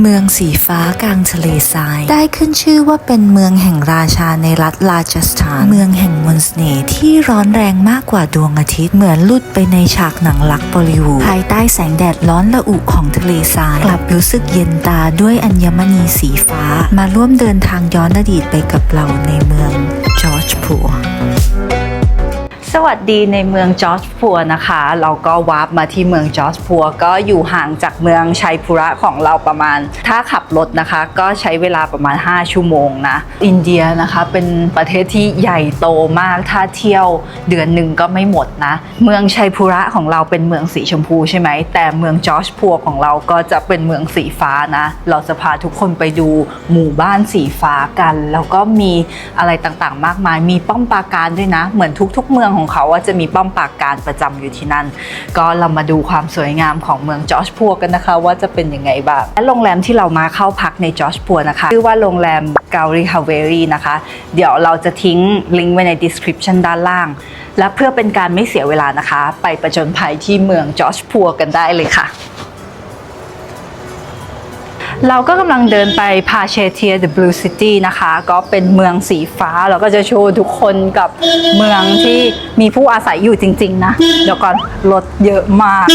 เมืองสีฟ้ากลางทะเลทราย ได้ขึ้นชื่อว่าเป็นเมืองแห่งราชาในรัฐราชสถาน เมืองแห่งมนต์เน่ที่ร้อนแรงมากกว่าดวงอาทิตย์เหมือนลุดไปในฉากหนังรักบอลิวูดภายใต้แสงแดดร้อนระอุของทะเลทราย กลับรู้สึกเย็นตาด้วยอัญมณีสีฟ้า มาร่วมเดินทางย้อนอดีตไปกับเราในเมืองจอร์จพัว สวัสดีในเมืองจอร์จพัวนะคะ เราก็วาร์ปมาที่เมืองจอร์จพัวก็อยู่ห่างจากเมืองชัยพุระของเราประมาณ ถ้าขับรถนะคะ ก็ใช้เวลาประมาณ 5 ชั่วโมงนะ อินเดียนะคะเป็นประเทศที่ใหญ่โตมากถ้าเที่ยวเดือนหนึ่งก็ไม่หมดนะ เมืองชัยพุระของเราเป็นเมืองสีชมพูใช่ไหมแต่เมืองจอร์จพัวของเราก็จะเป็นเมืองสีฟ้านะ เราจะพาทุกคนไปดูหมู่บ้านสีฟ้ากัน แล้วก็มีอะไรต่างๆ มากมาย มีป้อมปราการด้วยนะ เหมือนทุก ๆ เมืองของเขาว่าจะมีป้อมปราการประจำอยู่ที่นั่น ก็เรามาดูความสวยงามของเมืองจอร์จพัวกันนะคะ ว่าจะเป็นยังไงบ้างและโรงแรมที่เรามาเข้าพักในจอร์จพัวนะคะชื่อว่าโรงแรมกา r รีฮาเวรีนะคะ เดี๋ยวเราจะทิ้งลิงก์ไว้ใน description ด้านล่าง และเพื่อเป็นการไม่เสียเวลานะคะ ไปประจนภัยที่เมืองจอร์จพัวกันได้เลยค่ะ เราก็กำลังเดินไปพาเชเทีย The Blue City นะคะ ก็เป็นเมืองสีฟ้า เราก็จะโชว์ทุกคนกับเมืองที่มีผู้อาศัยอยู่จริง ๆ นะ เดี๋ยวก่อนรถเยอะมาก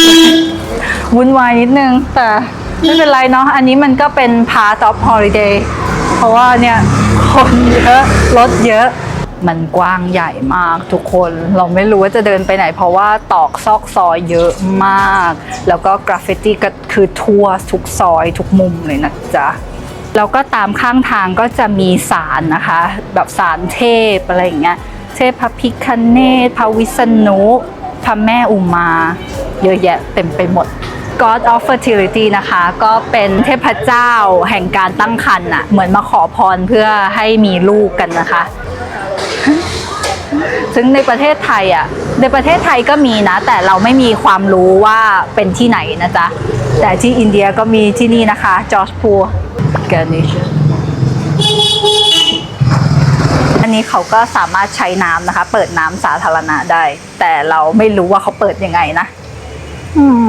วุ่นวายนิดนึง แต่ไม่เป็นไรเนาะ อันนี้มันก็เป็น part of holiday เพราะว่าเนี่ย คนเยอะ รถเยอะ มันกว้างใหญ่มากทุกคน เราไม่รู้ว่าจะเดินไปไหน เพราะว่าตอกซอกซอยเยอะมาก แล้วก็กราฟฟิตี้ก็คือทั่วทุกซอยทุกมุมเลยนะจ๊ะแล้วก็ตามข้างทางก็จะมีศาลนะคะ แบบศาลเทพอะไรอย่างเงี้ยเทพพระพิคเนตพระวิษณุพระแม่อุมา เยอะแยะเต็มไปหมด God of Fertility นะคะ ก็เป็นเทพเจ้าแห่งการตั้งครรภ์อะเหมือนมาขอพรเพื่อให้มีลูกกันนะคะ ซึ่งในประเทศไทยอะ ในประเทศไทยก็มีนะ แต่เราไม่มีความรู้ว่าเป็นที่ไหนนะจ๊ะ แต่ที่อินเดียก็มีที่นี่นะคะ จอร์จพูกานิชอันนี้เขาก็สามารถใช้น้ำนะคะ เปิดน้ำสาธารณะได้ แต่เราไม่รู้ว่าเขาเปิดยังไงนะ อืม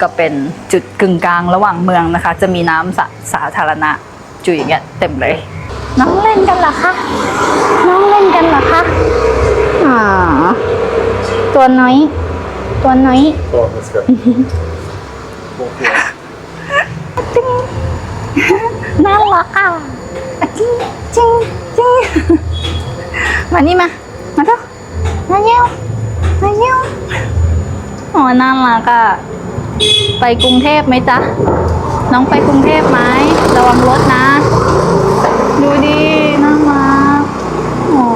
ก็เป็นจุดกึ่งกลางระหว่างเมืองนะคะ จะมีน้ำสาสาธารณะจุยอย่างเงี้ยเต็มเลย น้องเล่นกันเหรอคะ น้องเล่นกันเหรอคะอ๋อตัวน้อย ตัวน้อย Go on, let's go. Walk here. น่ารักอะอะจริงจริงจริงมานี่มา มาเถอะมาเยี่ยวมาเยี่ยวอ๋อน่ารักอะ ไปกรุงเทพไหมจ๊ะ น้องไปกรุงเทพไหม ระวังรถนะ ดูดิน่ารักอ๋อ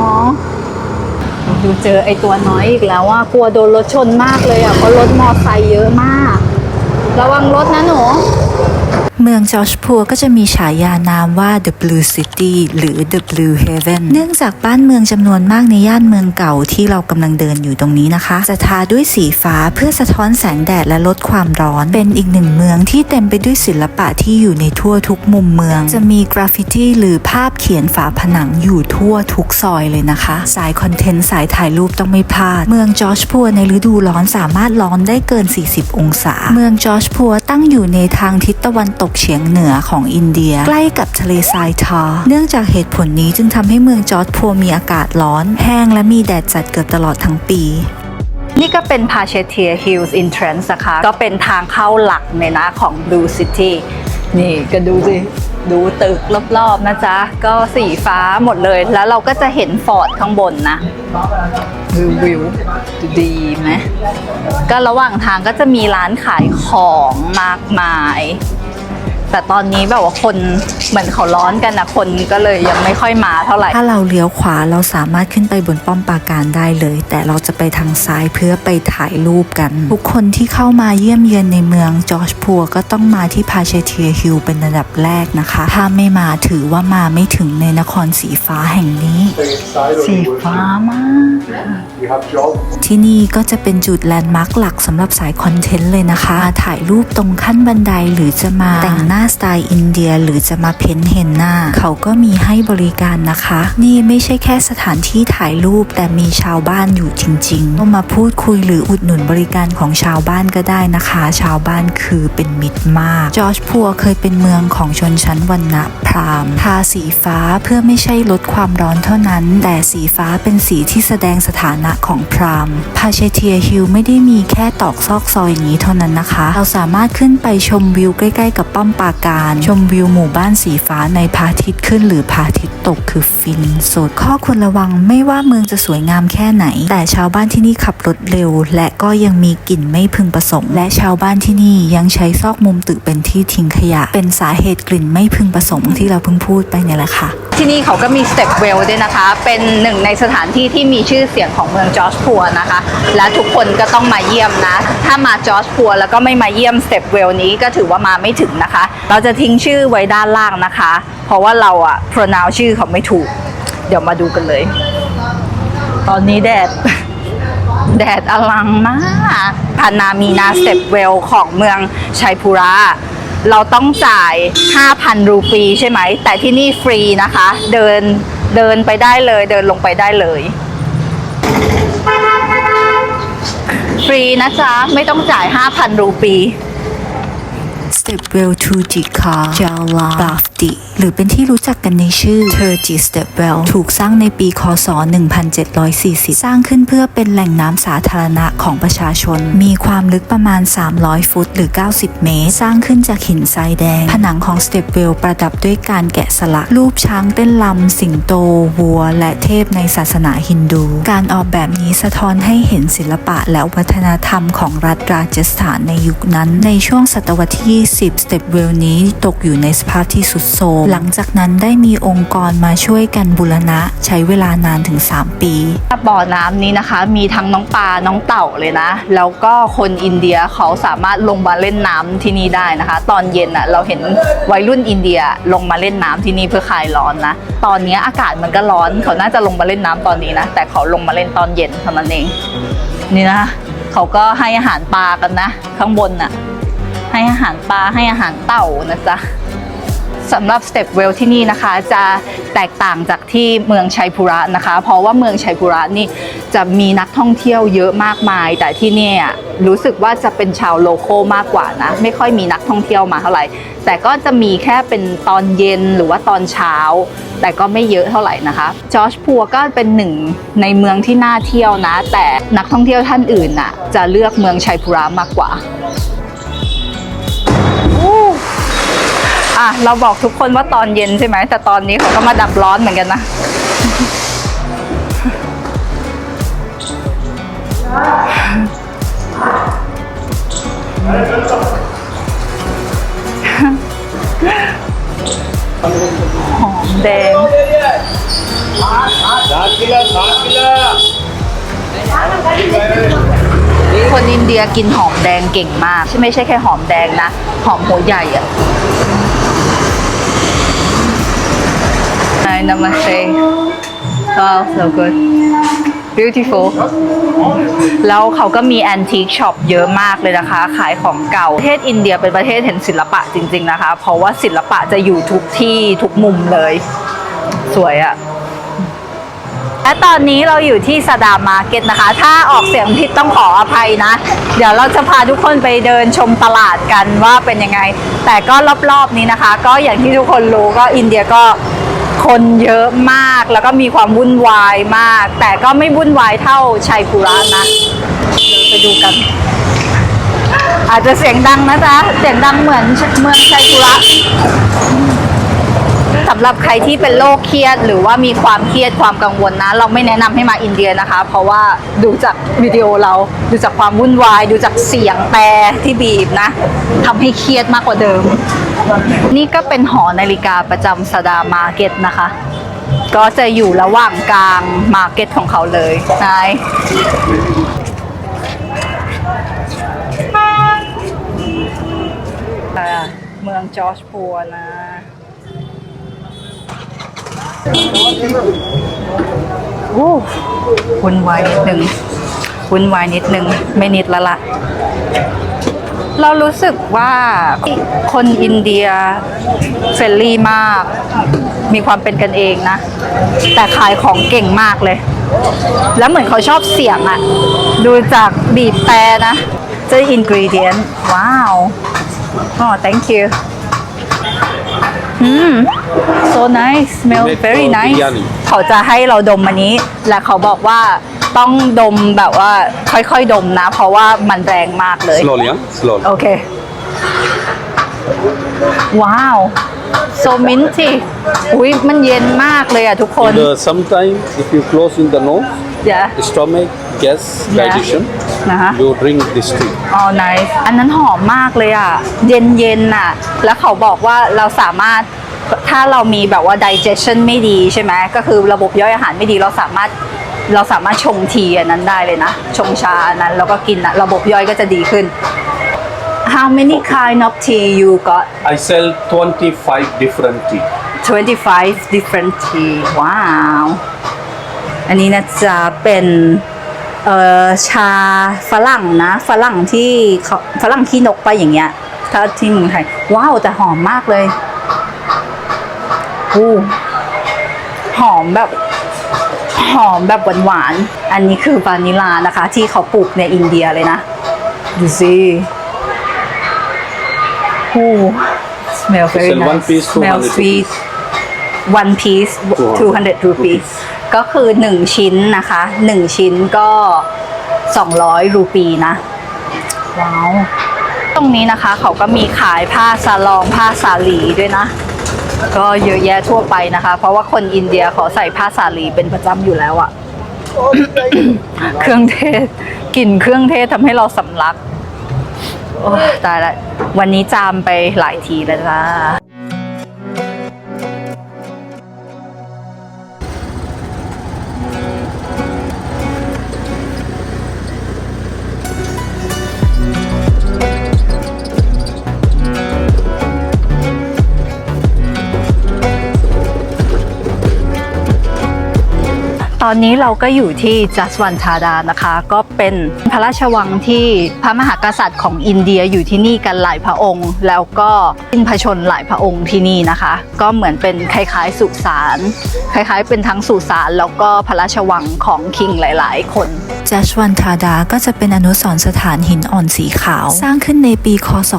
ดูเจอไอตัวน้อยอีกแล้วว่ากลัวโดนรถชนมากเลยอะเพราะรถมอไซค์เยอะมาก ระวังรถนะหนู เมืองจอร์จพัวก็จะมีฉายานามว่า The Blue City หรือ The Blue Heaven เนื่องจากบ้านเมืองจำนวนมากในย่านเมืองเก่าที่เรากำลังเดินอยู่ตรงนี้นะคะ จะทาด้วยสีฟ้าเพื่อสะท้อนแสงแดดและลดความร้อน เป็นอีกหนึ่งเมืองที่เต็มไปด้วยศิลปะที่อยู่ในทั่วทุกมุมเมือง จะมีกราฟฟิตี้หรือภาพเขียนฝาผนังอยู่ทั่วทุกซอยเลยนะคะ สายคอนเทนต์สายถ่ายรูปต้องไม่พลาด เมืองจอร์จพัวในฤดูร้อนสามารถร้อนได้เกิน 40 องศา เมืองจอร์จพัวตั้งอยู่ในทางทิศตะวันตกเฉียงเหนือของอินเดีย ใกล้กับทะเลทรายทาเนื่องจากเหตุผลนี้จึงทำให้เมืองจอร์จพัวมีอากาศร้อน แห้งและมีแดดจัดเกือบตลอดทั้งปีนี่ก็เป็น p a c h e t i r Hills Entrance นะคะ ก็เป็นทางเข้าหลักในนะของ Blue City นี่ก็ดูสิ ดูตึกรอบๆนะจ๊ะ ก็สีฟ้าหมดเลย แล้วเราก็จะเห็นฟอร์ดข้างบนนะ วิววิวดีไหม ก็ระหว่างทางก็จะมีร้านขายของมากมาย แต่ตอนนี้แบบว่าคนเหมือนเขาร้อนกันนะคนก็เลยยังไม่ค่อยมาเท่าไหร่ ถ้าเราเลี้ยวขวาเราสามารถขึ้นไปบนป้อมปราการได้เลย แต่เราจะไปทางซ้ายเพื่อไปถ่ายรูปกัน ทุกคนที่เข้ามาเยี่ยมเยือนในเมืองจอร์จพัวก็ต้องมาที่พาเชเทียฮิลเป็นระดับแรกนะคะ ถ้าไม่มาถือว่ามาไม่ถึงในนครสีฟ้าแห่งนี้ Stay inside or สี you work? ฟ้ามาก You have job? ที่นี่ก็จะเป็นจุดแลนด์มาร์คหลักสำหรับสายคอนเทนต์เลยนะคะมาถ่ายรูปตรงขั้นบันไดหรือจะมาแต่งหน้าน้าสไตล์อินเดียหรือจะมาเพ้นเฮนหน้า เขาก็มีให้บริการนะคะ นี่ไม่ใช่แค่สถานที่ถ่ายรูปแต่มีชาวบ้านอยู่จริงๆก็มาพูดคุยหรืออุดหนุนบริการของชาวบ้านก็ได้นะคะ ชาวบ้านคือเป็นมิตรมากจอร์จพัวเคยเป็นเมืองของชนชั้นวรรณะพราหมณ์ทาสีฟ้าเพื่อไม่ใช่ลดความร้อนเท่านั้น แต่สีฟ้าเป็นสีที่แสดงสถานะของพราหมณ์พาเชเทียฮิลไม่ได้มีแค่ตอกซอกซอยนี้เท่านั้นนะคะ เราสามารถขึ้นไปชมวิวใกล้ ๆ กับป้อมปราการชมวิวหมู่บ้านสีฟ้าในพระอาทิตย์ขึ้นหรือพระอาทิตย์ตกคือฟินสุดข้อควรระวังไม่ว่าเมืองจะสวยงามแค่ไหน แต่ชาวบ้านที่นี่ขับรถเร็ว และก็ยังมีกลิ่นไม่พึงประสงค์ และชาวบ้านที่นี่ยังใช้ซอกมุมตึกเป็นที่ทิ้งขยะ เป็นสาเหตุกลิ่นไม่พึงประสงค์ที่เราเพิ่งพูดไปเนี่ยแหละค่ะ ที่นี่เขาก็มีสเต็ปเวลด้วยนะคะ เป็นหนึ่งในสถานที่ที่มีชื่อเสียงของเมืองจอร์จพัวนะคะ และทุกคนก็ต้องมาเยี่ยมนะ ถ้ามาจอร์จพัวแล้วก็ไม่มาเยี่ยมสเต็ปเวลนี้ก็ถือว่ามาไม่ถึงนะคะเราจะทิ้งชื่อไว้ด้านล่างนะคะ เพราะว่าเราอะ pronounce ชื่อเขาไม่ถูก เดี๋ยวมาดูกันเลย ตอนนี้แดด แดดอลังมากพานามีนาสเตปเวลของเมืองชัยพูระเราต้องจ่าย 5,000 รูปีใช่ไหม แต่ที่นี่ฟรีนะคะ เดินเดินไปได้เลยเดินลงไปได้เลย ฟรีนะจ๊ะ ไม่ต้องจ่าย 5,000 รูปี Stepwell to Jika Jala Bafdi หรือเป็นที่รู้จักกันในชื่อ Turji Stepwell ถูกสร้างในปี คศ 1740 สร้างขึ้นเพื่อเป็นแหล่งน้ำสาธารณะของประชาชน มีความลึกประมาณ 300 ฟุต หรือ 90 เมตร สร้างขึ้นจากหินทรายแดง ผนังของ Stepwell ประดับด้วยการแกะสลัก รูปช้างเต้นลำ สิงโต วัว และเทพในศาสนาฮินดู การออกแบบนี้สะท้อนให้เห็นศิลปะและวัฒนธรรมของรัฐราชสถานในยุคนั้น ในช่วงศตวรรษที่ 20สเตปเวลนี้ตกอยู่ในสภาพที่สุดโทรมหลังจากนั้นได้มีองค์กรมาช่วยกันบูรณะ ใช้เวลานานถึง 3 ปีบ่อน้ำนี้นะคะ มีทั้งน้องปลาน้องเต่าเลยนะ แล้วก็คนอินเดียเขาสามารถลงมาเล่นน้ำที่นี่ได้นะคะ ตอนเย็นอะเราเห็นวัยรุ่นอินเดียลงมาเล่นน้ำที่นี่เพื่อคลายร้อนนะตอนนี้อากาศมันก็ร้อนเขาน่าจะลงมาเล่นน้ำตอนนี้นะแต่เขาลงมาเล่นตอนเย็นเท่านั้นเองนี่นะเขาก็ให้อาหารปลากันนะ ข้างบนน่ะ ให้อาหารปลาให้อาหารเต่านะจ๊ะ สำหรับสเต็ปเวลที่นี่นะคะ จะแตกต่างจากที่เมืองชัยพุระนะคะ เพราะว่าเมืองชัยพุระนี่จะมีนักท่องเที่ยวเยอะมากมาย แต่ที่นี่รู้สึกว่าจะเป็นชาวโลโก้มากกว่านะ ไม่ค่อยมีนักท่องเที่ยวมาเท่าไหร่ แต่ก็จะมีแค่เป็นตอนเย็นหรือว่าตอนเช้า แต่ก็ไม่เยอะเท่าไหร่นะคะจอร์จพัวก็เป็นหนึ่งในเมืองที่น่าเที่ยวนะ แต่นักท่องเที่ยวท่านอื่นน่ะจะเลือกเมืองชัยพุระมากกว่า อะเราบอกทุกคนว่าตอนเย็นใช่ไหม แต่ตอนนี้เขาก็มาดับร้อนเหมือนกันนะหอมแดงคนอินเดียกินหอมแดงเก่งมากใช่ไม่ใช่แค่หอมแดงนะ หอมหัวใหญ่อะ Hi, namaste. Wow, so good. Beautiful. แล้วเขาก็มีแอนทิ e ช็อปเยอะมากเลยนะคะ ขายของเก่า ประเทศอินเดียเป็นประเทศเห็นศิลปะจริง ๆนะคะ เพราะว่าศิลปะจะอยู่ทุกที่ทุกมุมเลย สวยอะ และตอนนี้เราอยู่ที่สดามาร์เก็ตนะคะ ถ้าออกเสียงผิดต้องขออภัยนะ เดี๋ยวเราจะพาทุกคนไปเดินชมตลาดกันว่าเป็นยังไง แต่ก็รอบๆนี้นะคะ ก็อย่างที่ทุกคนรู้ก็อินเดียก็คนเยอะมากแล้วก็มีความวุ่นวายมาก แต่ก็ไม่วุ่นวายเท่าชัยพูระนะเดี๋ยวไปดูกัน อาจจะเสียงดังนะจ๊ะเสียงดังเหมือนเมืองชัยพูระ สำหรับใครที่เป็นโรคเครียด หรือว่ามีความเครียดความกังวลนะ เราไม่แนะนำให้มาอินเดียนะคะ เพราะว่าดูจากวิดีโอเราดูจากความวุ่นวาย ดูจากเสียงแปรที่บีบนะทำให้เครียดมากกว่าเดิม นี่ก็เป็นหอนาฬิกาประจำสดามาร์เก็ตนะคะ ก็จะอยู่ระหว่างกลางมาร์เก็ตของเขาเลยนายอ่าเมืองจอร์จพัวนะ โอ้วุ่นวายนิดนึงวุ่นวายนิดนึงไม่นิดละละ เรารู้สึกว่าคนอินเดียเฟรนลี่มาก มีความเป็นกันเองนะ แต่ขายของเก่งมากเลย แล้วเหมือนเขาชอบเสียงอะดูจากบีบแต่นะ เจะอินกรีเดียนว้าว อ๋อ thank you อืม so nice smell Make very for nice biryani เขาจะให้เราดมอันนี้ และเขาบอกว่าต้องดมแบบว่าค่อยๆ ดมนะ เพราะว่ามันแรงมากเลย Slowly, huh? Slowly. โอเค ว้าว so minty อุ้ยมันเย็นมากเลยอะทุกคน And, uh, sometimes if you close in the nose, เดี๋ยว stomach, gas, Yeah. digestion, นะฮะ you drink this tea. อ๋อ nice อันนั้นหอมมากเลยอะ เย็นเย็นๆอะ แล้วเขาบอกว่าเราสามารถถ้าเรามีแบบว่า digestion ไม่ดีใช่ไหมก็คือระบบย่อยอาหารไม่ดีเราสามารถเราสามารถชงทีอันนั้นได้เลยนะ ชงชาอันนั้นแล้วก็กินอะระบบย่อยก็จะดีขึ้น How many kind of tea you got I sell 25 different tea. 25 different tea ว้าวอันนี้นะจะเป็น เอ่อชาฝรั่งนะฝรั่งที่เขาฝรั่งขี้นกไปอย่างเงี้ย ถ้าที่เมืองไทยว้าวแต่หอมมากเลยอู้หอมแบบหอมแบบหวานๆ อันนี้คือวานิลานะคะ ที่เขาปลูกในอินเดียเลยนะ ดูสิโอ้ smell very Sell one nice piece, smell 200 sweet one piece 200 rupees ก็คือ 1 ชิ้นนะคะ 1 ชิ้นก็ 200 รูปีนะ ว้าว ตรงนี้นะคะเขาก็มีขายผ้าซาลองผ้าสาลีด้วยนะ ก็เยอะแยะทั่วไปนะคะ เพราะว่าคนอินเดียเขาใส่ผ้าสาลีเป็นประจำอยู่แล้วอะเครื่องเทศกลิ่นเครื่องเทศทำให้เราสำลัก โอ้ตายละ วันนี้จามไปหลายทีแล้วจ้า อนนี้เราก็อยู่ที่จัสวันทาดานะคะ ก็เป็นพระราชวังที่พระมหากษัตริย์ของอินเดียอยู่ที่นี่กันหลายพระองค์ แล้วก็สิ้นพระชนหลายพระองค์ที่นี่นะคะ ก็เหมือนเป็นคล้ายๆสุสานคล้ายๆ เป็นทั้งสุสานแล้วก็พระราชวังของคิงหลาย ๆ คนจัชวันทาดาก็จะเป็นอนุสรณ์สถานหินอ่อนสีขาว สร้างขึ้นในปีคศ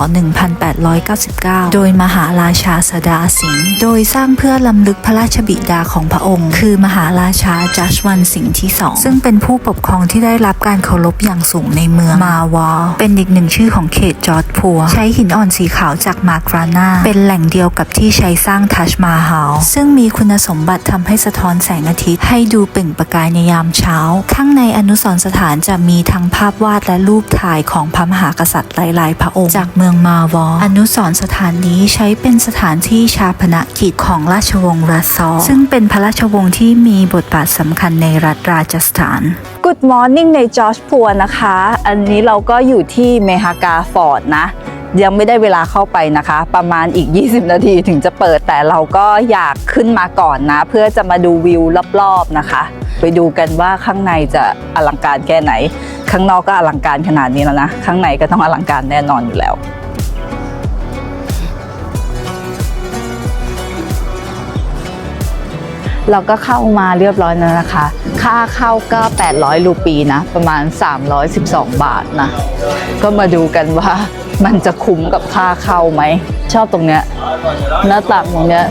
1899 โดยมหาราชาสดาสิงห์โดยสร้างเพื่อลำลึกพระราชบิดาของพระองค์ คือมหาราชาจัชวันสิงห์ที่สองซึ่งเป็นผู้ปกครองที่ได้รับการเคารพอย่างสูงในเมืองมาวาเป็นอีกหนึ่งชื่อของเขตจอร์ดพัว ใช้หินอ่อนสีขาวจากมากรานาเป็นแหล่งเดียวกับที่ใช้สร้างทัชมาฮาลซึ่งมีคุณสมบัติทำให้สะท้อนแสงอาทิตย์ ให้ดูเปล่งประกายในยามเช้า ข้างในอนุสรณ์สถานจะมีทั้งภาพวาดและรูปถ่ายของพระมหากษัตริย์หลายๆ พระองค์ จากเมืองมาวออนุสรณ์สถานนี้ใช้เป็นสถานที่ชาพนกิจของราชวงศ์รัสซอร์ซึ่งเป็นพระราชวงศ์ที่มีบทบาทสำคัญในรัฐราชสถาน Good morning ในจอร์จพัวนะคะ อันนี้เราก็อยู่ที่เมฮากาฟอร์ดนะ ยังไม่ได้เวลาเข้าไปนะคะ ประมาณอีก 20 นาทีถึงจะเปิดแต่เราก็อยากขึ้นมาก่อนนะ เพื่อจะมาดูวิวรอบๆนะคะ ไปดูกันว่าข้างในจะอลังการแค่ไหน ข้างนอกก็อลังการขนาดนี้แล้วนะ ข้างในก็ต้องอลังการแน่นอนอยู่แล้ว เราก็เข้ามาเรียบร้อยแล้วนะคะ ค่าเข้าก็ 800 รูปีนะ ประมาณ 312 บาทนะ ก็มาดูกันว่ามันจะคุ้มกับค่าเข้าไหม ชอบตรงเนี้ยหน้าต่างตรงเนี้ย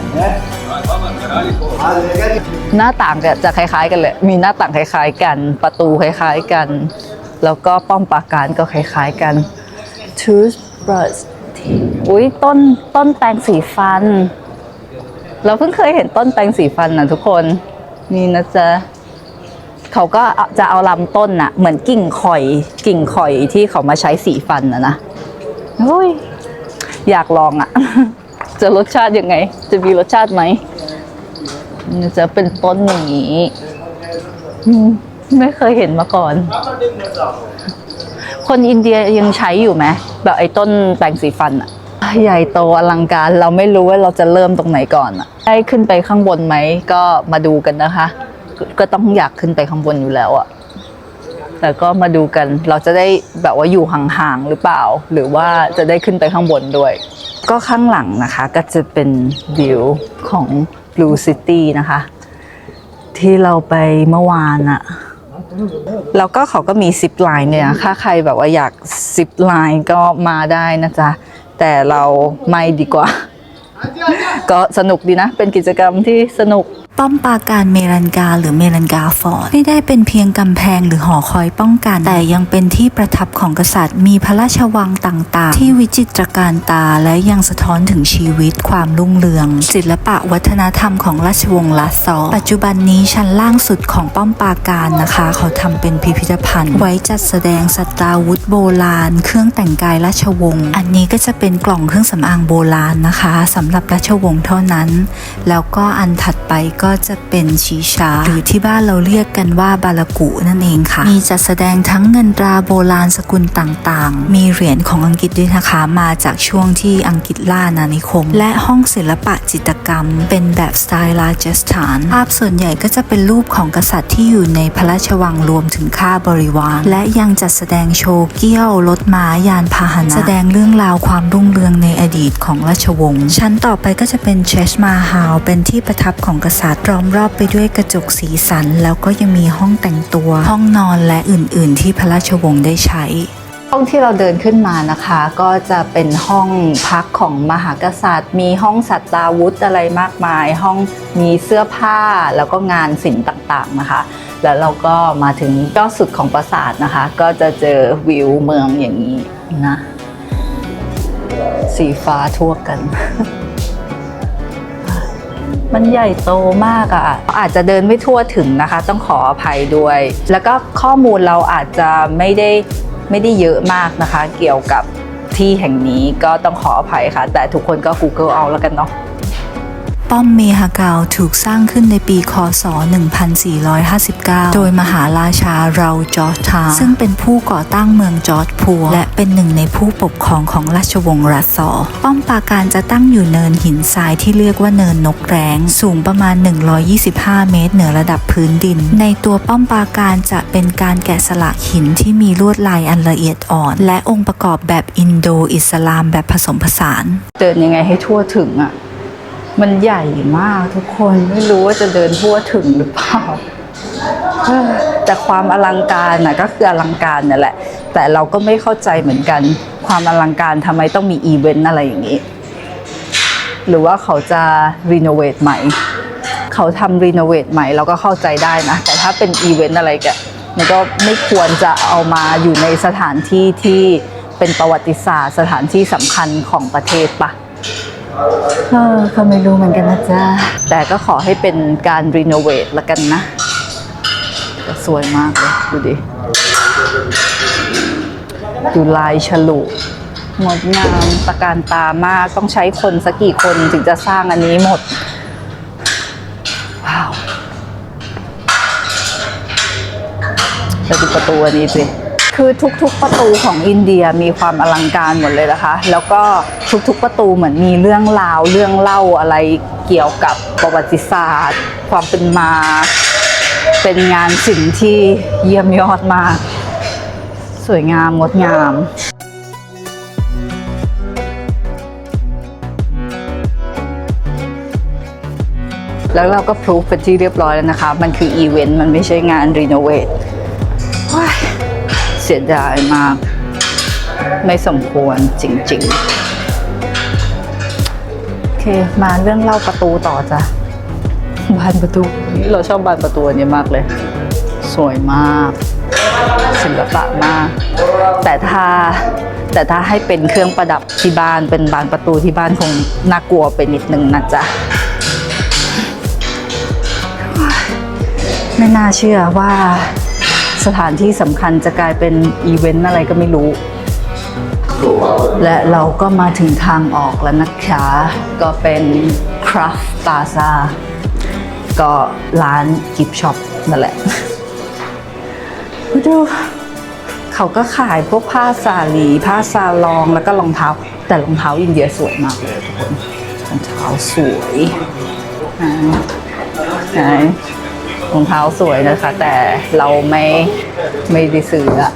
หน้าต่างจะคล้าย ๆ กันเลย มีหน้าต่างคล้าย ๆ กัน ประตูคล้าย ๆ กัน แล้วก็ป้อมปราการก็คล้าย ๆ กัน toothbrush อุ้ยต้นต้นแปรงสีฟัน เราเพิ่งเคยเห็นต้นแปรงสีฟันนะทุกคน นี่นะจ๊ะเขาก็จะเอาลำต้นน่ะ เหมือนกิ่งข่อย กิ่งข่อยที่เขามาใช้สีฟันนะนะโอ้ยอยากลองอะ่ะ จะรสชาติยังไง จะมีรสชาติไหมจะเป็นต้นอย่างนี้ไม่เคยเห็นมาก่อน คนอินเดียยังใช้อยู่ไหมแบบไอ้ต้นแปรงสีฟันอะ ใหญ่โตอลังการเราไม่รู้ว่าเราจะเริ่มตรงไหนก่อนอะได้ขึ้นไปข้างบนไหมก็มาดูกันนะคะ ก็ต้องอยากขึ้นไปข้างบนอยู่แล้วอะแต่ก็มาดูกันเราจะได้แบบว่าอยู่ห่างๆหรือเปล่า หรือว่าจะได้ขึ้นไปข้างบนด้วย ก็ข้างหลังนะคะก็จะเป็นวิวของ Blue City นะคะ ที่เราไปเมื่อวานอะแล้วก็เขาก็มีซิปไลน์เนี่ย ถ้าใครแบบว่าอยากซิปไลน์ก็มาได้นะจ๊ะ แต่เราไม่ดีกว่า ก็สนุกดีนะ เป็นกิจกรรมที่สนุก ป้อมปราการเมรันกาหรือเมรันกาฟอร์ดไม่ได้เป็นเพียงกำแพงหรือหอคอยป้องกัน แต่ยังเป็นที่ประทับของกษัตริย์ มีพระราชวังต่างๆ ที่วิจิตรการตาและยังสะท้อนถึงชีวิตความรุ่งเรือง ศิลปะวัฒนธรรมของราชวงศ์ลัสซอร์ปัจจุบันนี้ชั้นล่างสุดของป้อมปราการนะคะ เขาทำเป็นพิพิธภัณฑ์ ไว้จัดแสดงสตราวุธโบราณ เครื่องแต่งกายราชวงศ์อันนี้ก็จะเป็นกล่องเครื่องสำอางโบราณนะคะสำหรับราชวงศ์เท่านั้น แล้วก็อันถัดไปก็็จะเป็นชีชา หรือที่บ้านเราเรียกกันว่าบาลกุนั่นเองค่ะ มีจัดแสดงทั้งเงินตราโบราณสกุลต่างๆ มีเหรียญของอังกฤษด้วยนะคะ มาจากช่วงที่อังกฤษล่าอานิคม และห้องศิลปะจิตรกรรม เป็นแบบสไตล์ราชสถาน ภาพส่วนใหญ่ก็จะเป็นรูปของกษัตริย์ที่อยู่ในพระราชวังรวมถึงข้าบริวาร และยังจัดแสดงโชว์เกี้ยวรถม้ายานพาหนะ แสดงเรื่องราวความรุ่งเรืองในอดีตของราชวงศ์ชั้นต่อไปก็จะเป็นเชสมาฮาลเป็นที่ประทับของกษัตริย์ล้อมรอบไปด้วยกระจกสีสัน แล้วก็ยังมีห้องแต่งตัว ห้องนอนและอื่น ๆ ที่พระราชวงศ์ได้ใช้ห้องที่เราเดินขึ้นมานะคะก็จะเป็นห้องพักของมหากษัตริย์ มีห้องสัตราวุธอะไรมากมาย ห้องมีเสื้อผ้าแล้วก็งานศิลป์ต่างๆนะคะ แล้วเราก็มาถึงยอดสุดของปราสาทนะคะ ก็จะเจอวิวเมืองอย่างนี้นะ สีฟ้าทั่วกัน มันใหญ่โตมากอะ่ะ อาจจะเดินไม่ทั่วถึงนะคะ ต้องขออภัยด้วย แล้วก็ข้อมูลเราอาจจะไม่ได้ไม่ได้เยอะมากนะคะ เกี่ยวกับที่แห่งนี้ก็ต้องขออภัยค่ะ แต่ทุกคนก็ Google เอาแล้วกันเนาะ ป้อมเมฮากาวถูกสร้างขึ้นในปีคศ 1459 โดยมหาราชาเราจอร์จทาร์ซึ่งเป็นผู้ก่อตั้งเมืองจอร์จพัว และเป็นหนึ่งในผู้ปกครองของราชวงศ์รัสซอร์ป้อมปราการจะตั้งอยู่เนินหินทรายที่เรียกว่าเนินนกแร้ง สูงประมาณ 125 เมตร เหนือระดับพื้นดิน ในตัวป้อมปราการจะเป็นการแกะสลักหินที่มีลวดลายอันละเอียดอ่อน และองค์ประกอบแบบอินโดอิสลามแบบผสมผสาน เดินยังไงให้ทั่วถึงอะ มันใหญ่มากทุกคนไม่รู้ว่าจะเดินทั่วถึงหรือเปล่าแต่ความอลังการน่ะก็คืออลังการนั่นแหละ แต่เราก็ไม่เข้าใจเหมือนกัน ความอลังการทำไมต้องมีอีเวนต์อะไรอย่างนี้ หรือว่าเขาจะรีโนเวทใหม่ เขาทำรีโนเวทใหม่เราก็เข้าใจได้นะ แต่ถ้าเป็นอีเวนต์อะไรกันมันก็ไม่ควรจะเอามาอยู่ในสถานที่ที่เป็นประวัติศาสตร์ สถานที่สำคัญของประเทศปะ เออก็ไม่รู้เหมือนกันนะจ๊ะ แต่ก็ขอให้เป็นการรีโนเวทละกันนะแต่สวยมากเลย ดูดิ ดูลายฉลุงดงามตะการตามาก ต้องใช้คนสักกี่คนถึงจะสร้างอันนี้หมด ว้าวแล้วดูประตูอันนี้สิ คือทุกๆประตูของอินเดียมีความอลังการหมดเลยนะคะ แล้วก็ทุกๆประตูเหมือนมีเรื่องราวเรื่องเล่าอะไรเกี่ยวกับประวัติศาสตร์ ความเป็นมา เป็นงานศิลป์ที่เยี่ยมยอดมาก สวยงามงดงามแล้วเราก็พรูฟเป็นที่เรียบร้อยแล้วนะคะ มันคืออีเวนต์ มันไม่ใช่งานรีโนเวทว้า สียดายมาก ไม่สมควรจริง ๆ โอเค มาเรื่องเล่าประตูต่อจ้ะบานประตูนี่เราชอบบานประตูอันนี้มากเลย สวยมากศิลปะมาก แต่ถ้าแต่ถ้าให้เป็นเครื่องประดับที่บ้านเป็นบานประตูที่บ้านคงน่ากลัวไปนิดนึงนะจ๊ะไม่น่าเชื่อว่า สถานที่สำคัญจะกลายเป็นอีเวนต์อะไรก็ไม่รู้ และเราก็มาถึงทางออกแล้วนะคะก็เป็น Craft Plaza ก็ร้านกิฟช็อปนั่นแหละดูเขาก็ขายพวกผ้าสาลี ผ้าซาลองแล้วก็รองเท้า แต่รองเท้าอินเดียสวยมากเลยทุกคนรองเท้าสวยไหน รองเท้าสวยนะคะ แต่เราไม่ไม่ได้ซื้ออะ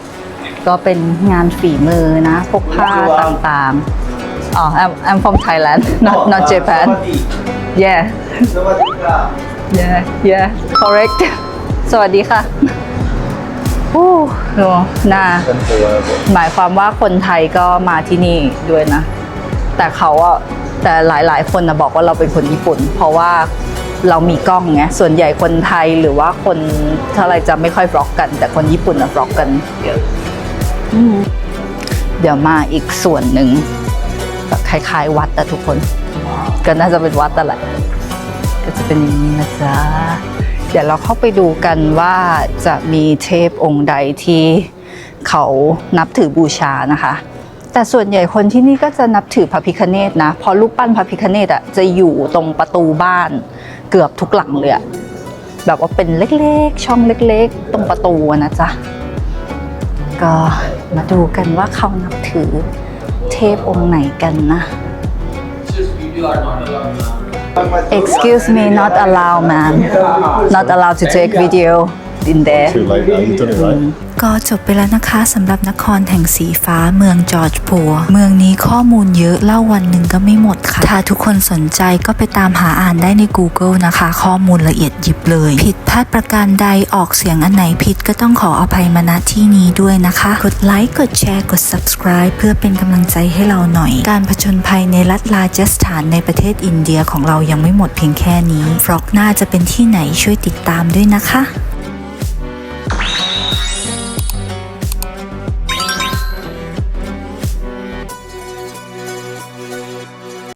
ก็เป็นงานฝีมือนะพวกผ้าต่างๆอ๋อ I'm I'm from Thailand not not Japan yeah yeah yeah correct สวัสดีค่ะโอ้โหน่าหมายความว่าคนไทยก็มาที่นี่ด้วยนะ แต่เขาอะแต่หลายๆ คนนะบอกว่าเราเป็นคนญี่ปุ่น เพราะว่า เรามีกล้องไงส่วนใหญ่คนไทยหรือว่าคนถ้าอะไรจะไม่ค่อยบล็อกกัน แต่คนญี่ปุ่นอะบล็อกกันเยอะเดี๋ยวมาอีกส่วนหนึ่งแบบคล้ายๆ วัดอะทุกคน ก็น่าจะเป็นวัดแต่แหละก็จะเป็นอย่างนี้นะจ๊ะเดี๋ยวเราเข้าไปดูกันว่าจะมีเทพองค์ใดที่เขานับถือบูชานะคะ แต่ส่วนใหญ่คนที่นี่ก็จะนับถือพระพิคเนตนะเพราะรูปปั้นพระพิคเนตอะจะอยู่ตรงประตูบ้าน เกือบทุกหลังเลยอะแบบว่าเป็นเล็กๆ ช่องเล็กๆ ตรงประตูนะจ๊ะ ก็มาดูกันว่าเขานับถือเทพองค์ไหนกันนะ Excuse me, not allowed, man. Not allowed to take video in there. Too late now, you've done it right. ก็จบไปแล้วนะคะสำหรับนครแห่งสีฟ้าเมืองจอร์จพัว เมืองนี้ข้อมูลเยอะเล่าวันหนึ่งก็ไม่หมดค่ะ ถ้าทุกคนสนใจก็ไปตามหาอ่านได้ใน Google นะคะ ข้อมูลละเอียดยิบเลย ผิดพลาดประการใดออกเสียงอันไหนผิดก็ต้องขออภัยมาณที่นี้ด้วยนะคะ กดไลค์กดแชร์กด subscribe เพื่อเป็นกำลังใจให้เราหน่อย การผจญภัยในรัฐลาเจสถานในประเทศอินเดียของเรายังไม่หมดเพียงแค่นี้ฟลอกหน้าจะเป็นที่ไหนช่วยติดตามด้วยนะคะ